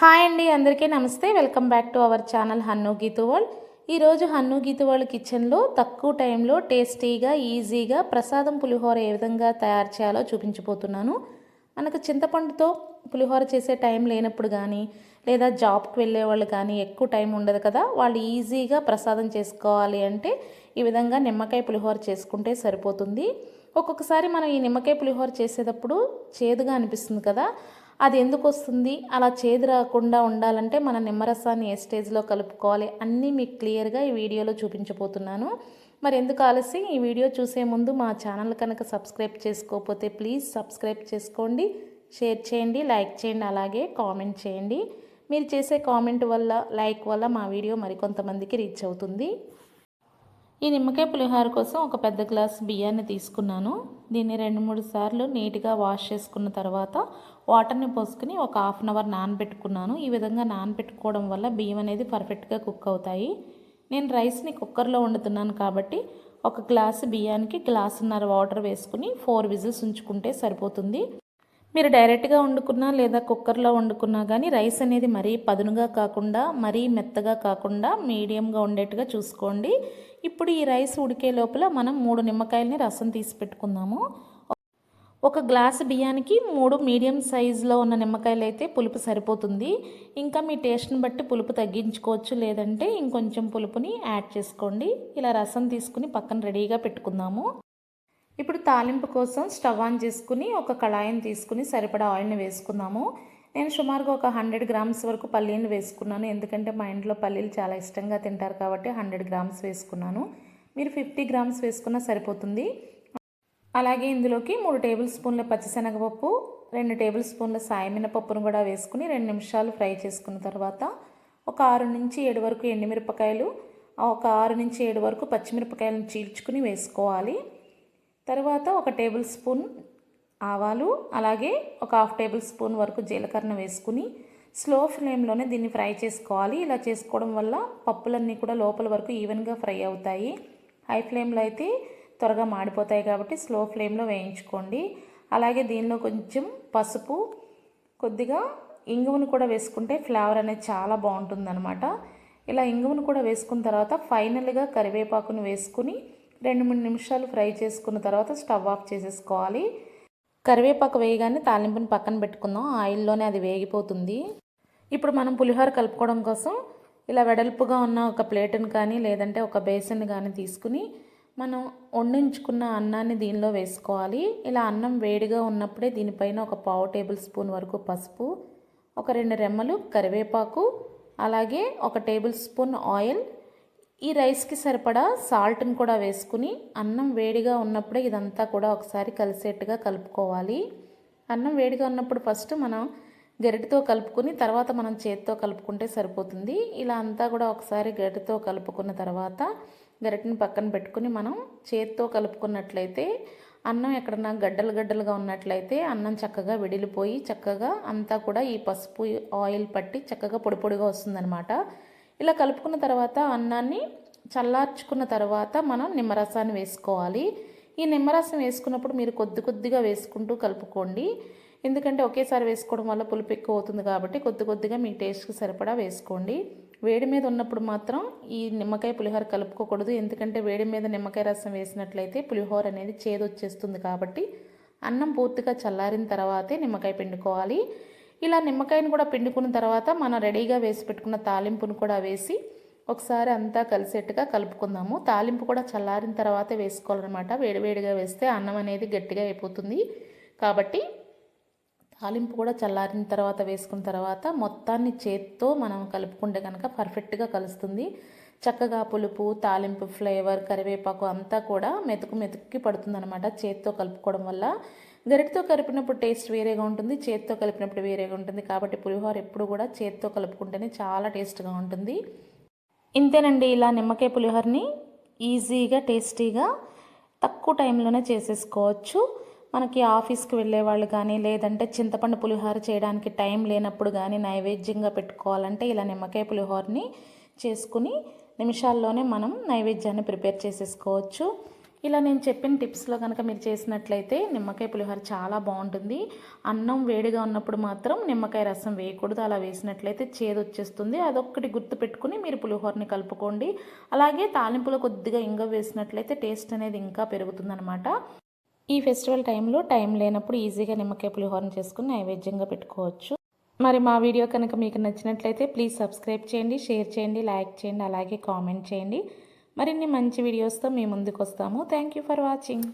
Hi అండి అందరికీ నమస్తే. Welcome back to our channel Hannu Geetu world. ఈరోజు హన్ను గీతు వరల్డ్ కిచెన్లో తక్కువ టైంలో టేస్టీగా ఈజీగా ప్రసాదం పులిహోర ఏ విధంగా తయారు చేయాలో చూపించబోతున్నాను. మనకు చింతపండుతో పులిహోర చేసే టైం లేనప్పుడు కానీ లేదా జాబ్కి వెళ్ళే వాళ్ళు కానీ ఎక్కువ టైం ఉండదు కదా వాళ్ళు ఈజీగా ప్రసాదం చేసుకోవాలి అంటే ఈ విధంగా నిమ్మకాయ పులిహోర చేసుకుంటే సరిపోతుంది. ఒక్కొక్కసారి మనం ఈ నిమ్మకాయ పులిహోర చేసేటప్పుడు చేదుగా అనిపిస్తుంది కదా అది ఎందుకు వస్తుంది? అలా చేదు రాకుండా ఉండాలంటే మన నిమ్మరసాన్ని ఏ స్టేజ్లో కలుపుకోవాలి? అన్నీ మీకు క్లియర్గా ఈ వీడియోలో చూపించబోతున్నాను. మరి ఎందుకు ఆలస్యం? ఈ వీడియో చూసే ముందు మా ఛానల్ కనుక సబ్స్క్రైబ్ చేసుకోకపోతే ప్లీజ్ సబ్స్క్రైబ్ చేసుకోండి షేర్ చేయండి లైక్ చేయండి అలాగే కామెంట్ చేయండి. మీరు చేసే కామెంట్ వల్ల లైక్ వల్ల మా వీడియో మరికొంతమందికి రీచ్ అవుతుంది. ఈ నిమ్మకాయ పులిహోర కోసం ఒక పెద్ద గ్లాస్ బియ్యాన్ని తీసుకున్నాను. దీన్ని రెండు మూడు సార్లు నీట్గా వాష్ చేసుకున్న తర్వాత వాటర్ని పోసుకుని ఒక హాఫ్ అన్ అవర్ నానబెట్టుకున్నాను. ఈ విధంగా నానబెట్టుకోవడం వల్ల బియ్యం అనేది పర్ఫెక్ట్గా కుక్ అవుతాయి. నేను రైస్ని కుక్కర్లో వండుతున్నాను కాబట్టి ఒక గ్లాసు బియ్యానికి గ్లాసున్నర వాటర్ వేసుకుని ఫోర్ విజిల్స్ ఉంచుకుంటే సరిపోతుంది. మీరు డైరెక్ట్గా వండుకున్నా లేదా కుక్కర్లో వండుకున్నా కానీ రైస్ అనేది మరీ పదునుగా కాకుండా మరీ మెత్తగా కాకుండా మీడియంగా ఉండేట్టుగా చూసుకోండి. ఇప్పుడు ఈ రైస్ ఉడికే లోపల మనం మూడు నిమ్మకాయలని రసం తీసి పెట్టుకుందాము. ఒక గ్లాసు బియ్యానికి మూడు మీడియం సైజులో ఉన్న నిమ్మకాయలు అయితే పులుపు సరిపోతుంది. ఇంకా మీ టేస్ట్ని బట్టి పులుపు తగ్గించుకోవచ్చు లేదంటే ఇంకొంచెం పులుపుని యాడ్ చేసుకోండి. ఇలా రసం తీసుకుని పక్కన రెడీగా పెట్టుకుందాము. ఇప్పుడు తాలింపు కోసం స్టవ్ ఆన్ చేసుకుని ఒక కళాయిని తీసుకుని సరిపడా ఆయిల్ని వేసుకుందాము. నేను సుమారుగా ఒక హండ్రెడ్ గ్రామ్స్ వరకు పల్లీని వేసుకున్నాను. ఎందుకంటే మా ఇంట్లో పల్లీలు చాలా ఇష్టంగా తింటారు కాబట్టి హండ్రెడ్ గ్రామ్స్ వేసుకున్నాను. మీరు ఫిఫ్టీ గ్రామ్స్ వేసుకున్నా సరిపోతుంది. అలాగే ఇందులోకి మూడు టేబుల్ స్పూన్ల పచ్చిశనగపప్పు రెండు టేబుల్ స్పూన్ల సాయమినపప్పును కూడా వేసుకుని రెండు నిమిషాలు ఫ్రై చేసుకున్న తర్వాత ఒక ఆరు నుంచి ఏడు వరకు ఎండుమిరపకాయలు ఒక ఆరు నుంచి ఏడు వరకు పచ్చిమిరపకాయలను చీల్చుకుని వేసుకోవాలి. తర్వాత ఒక టేబుల్ స్పూన్ ఆవాలు అలాగే ఒక హాఫ్ టేబుల్ స్పూన్ వరకు జీలకర్ర వేసుకుని స్లో ఫ్లేమ్లోనే దీన్ని ఫ్రై చేసుకోవాలి. ఇలా చేసుకోవడం వల్ల పప్పులన్నీ కూడా లోపల వరకు ఈవెన్గా ఫ్రై అవుతాయి. హై ఫ్లేమ్లో అయితే త్వరగా మాడిపోతాయి కాబట్టి స్లో ఫ్లేమ్లో వేయించుకోండి. అలాగే దీనిలో కొంచెం పసుపు కొద్దిగా ఇంగువను కూడా వేసుకుంటే ఫ్లేవర్ అనేది చాలా బాగుంటుందన్నమాట. ఇలా ఇంగువను కూడా వేసుకున్న తర్వాత ఫైనల్గా కరివేపాకును వేసుకుని రెండు మూడు నిమిషాలు ఫ్రై చేసుకున్న తర్వాత స్టవ్ ఆఫ్ చేసేసుకోవాలి. కరివేపాకు వేయగానే తాలింపుని పక్కన పెట్టుకుందాం. ఆయిల్లోనే అది వేగిపోతుంది. ఇప్పుడు మనం పులిహోర కలుపుకోవడం కోసం ఇలా వెడల్పుగా ఉన్న ఒక ప్లేట్ని కానీ లేదంటే ఒక బేసిన్ కానీ తీసుకుని మనం వండించుకున్న అన్నాన్ని దీనిలో వేసుకోవాలి. ఇలా అన్నం వేడిగా ఉన్నప్పుడే దీనిపైన ఒక పావు టేబుల్ స్పూన్ వరకు పసుపు ఒక రెండు రెమ్మలు కరివేపాకు అలాగే ఒక టేబుల్ స్పూన్ ఆయిల్ ఈ రైస్కి సరిపడా సాల్ట్ని కూడా వేసుకుని అన్నం వేడిగా ఉన్నప్పుడే ఇదంతా కూడా ఒకసారి కలిసేట్టుగా కలుపుకోవాలి. అన్నం వేడిగా ఉన్నప్పుడు ఫస్ట్ మనం గరిటతో కలుపుకుని తర్వాత మనం చేతితో కలుపుకుంటే సరిపోతుంది. ఇలా అంతా కూడా ఒకసారి గరిటతో కలుపుకున్న తర్వాత గరిటని పక్కన పెట్టుకుని మనం చేతితో కలుపుకున్నట్లయితే అన్నం ఎక్కడన్నా గడ్డలు గడ్డలుగా ఉన్నట్లయితే అన్నం చక్కగా విడిలిపోయి చక్కగా అంతా కూడా ఈ పసుపు ఆయిల్ పట్టి చక్కగా పొడి పొడిగా వస్తుందన్నమాట. ఇలా కలుపుకున్న తర్వాత అన్నాన్ని చల్లార్చుకున్న తర్వాత మనం నిమ్మరసాన్ని వేసుకోవాలి. ఈ నిమ్మరసం వేసుకున్నప్పుడు మీరు కొద్ది కొద్దిగా వేసుకుంటూ కలుపుకోండి. ఎందుకంటే ఒకేసారి వేసుకోవడం వల్ల పులుపు ఎక్కువ అవుతుంది కాబట్టి కొద్ది కొద్దిగా మీ టేస్ట్కి సరిపడా వేసుకోండి. వేడి మీద ఉన్నప్పుడు మాత్రం ఈ నిమ్మకాయ పులిహోర కలుపుకోకూడదు. ఎందుకంటే వేడి మీద నిమ్మకాయ రసం వేసినట్లయితే పులిహోర అనేది చేదొచ్చేస్తుంది కాబట్టి అన్నం పూర్తిగా చల్లారిన తర్వాతే నిమ్మకాయ పిండుకోవాలి. ఇలా నిమ్మకాయను కూడా పిండుకున్న తర్వాత మనం రెడీగా వేసి పెట్టుకున్న తాలింపును కూడా వేసి ఒకసారి అంతా కలిసేట్టుగా కలుపుకుందాము. తాలింపు కూడా చల్లారిన తర్వాతే వేసుకోవాలన్నమాట. వేడివేడిగా వేస్తే అన్నం అనేది గట్టిగా అయిపోతుంది. కాబట్టి తాలింపు కూడా చల్లారిన తర్వాత వేసుకున్న తర్వాత మొత్తాన్ని చేత్తో మనం కలుపుకుంటే కనుక పర్ఫెక్ట్గా కలుస్తుంది. చక్కగా పులుపు తాలింపు ఫ్లేవర్ కరివేపాకు అంతా కూడా మెతుకు మెతుక్కి పడుతుందన్నమాట. చేత్తో కలుపుకోవడం వల్ల గరిటితో కలిపినప్పుడు టేస్ట్ వేరేగా ఉంటుంది చేత్తో కలిపినప్పుడు వేరేగా ఉంటుంది. కాబట్టి పులిహోర ఎప్పుడు కూడా చేత్తో కలుపుకుంటేనే చాలా టేస్ట్గా ఉంటుంది. ఇంతేనండి ఇలా నిమ్మకాయ పులిహోరని ఈజీగా టేస్టీగా తక్కువ టైంలోనే చేసేసుకోవచ్చు. మనకి ఆఫీస్కి వెళ్ళే వాళ్ళు కానీ లేదంటే చింతపండు పులిహోర చేయడానికి టైం లేనప్పుడు కానీ నైవేద్యంగా పెట్టుకోవాలంటే ఇలా నిమ్మకాయ పులిహోరని చేసుకుని నిమిషాల్లోనే మనం నైవేద్యాన్ని ప్రిపేర్ చేసేసుకోవచ్చు. ఇలా నేను చెప్పిన టిప్స్లో కనుక మీరు చేసినట్లయితే నిమ్మకాయ పులిహోర చాలా బాగుంటుంది. అన్నం వేడిగా ఉన్నప్పుడు మాత్రం నిమ్మకాయ రసం వేయకూడదు. అలా వేసినట్లయితే చేదు వచ్చేస్తుంది. అదొక్కటి గుర్తు పెట్టుకుని మీరు పులిహోరని కలుపుకోండి. అలాగే తాలింపులో కొద్దిగా ఇంగ వేసినట్లయితే టేస్ట్ అనేది ఇంకా పెరుగుతుందనమాట ఈ ఫెస్టివల్ టైంలో టైం లేనప్పుడు ఈజీగా నిమ్మకాయ పులిహోరని చేసుకుని నైవేద్యంగా పెట్టుకోవచ్చు. మరి మా వీడియో కనుక మీకు నచ్చినట్లయితే ప్లీజ్ సబ్స్క్రైబ్ చేయండి షేర్ చేయండి లైక్ చేయండి అలాగే కామెంట్ చేయండి. మరిన్ని మంచి వీడియోస్తో మీ ముందుకు వస్తాము థ్యాంక్ యూ ఫర్ వాచింగ్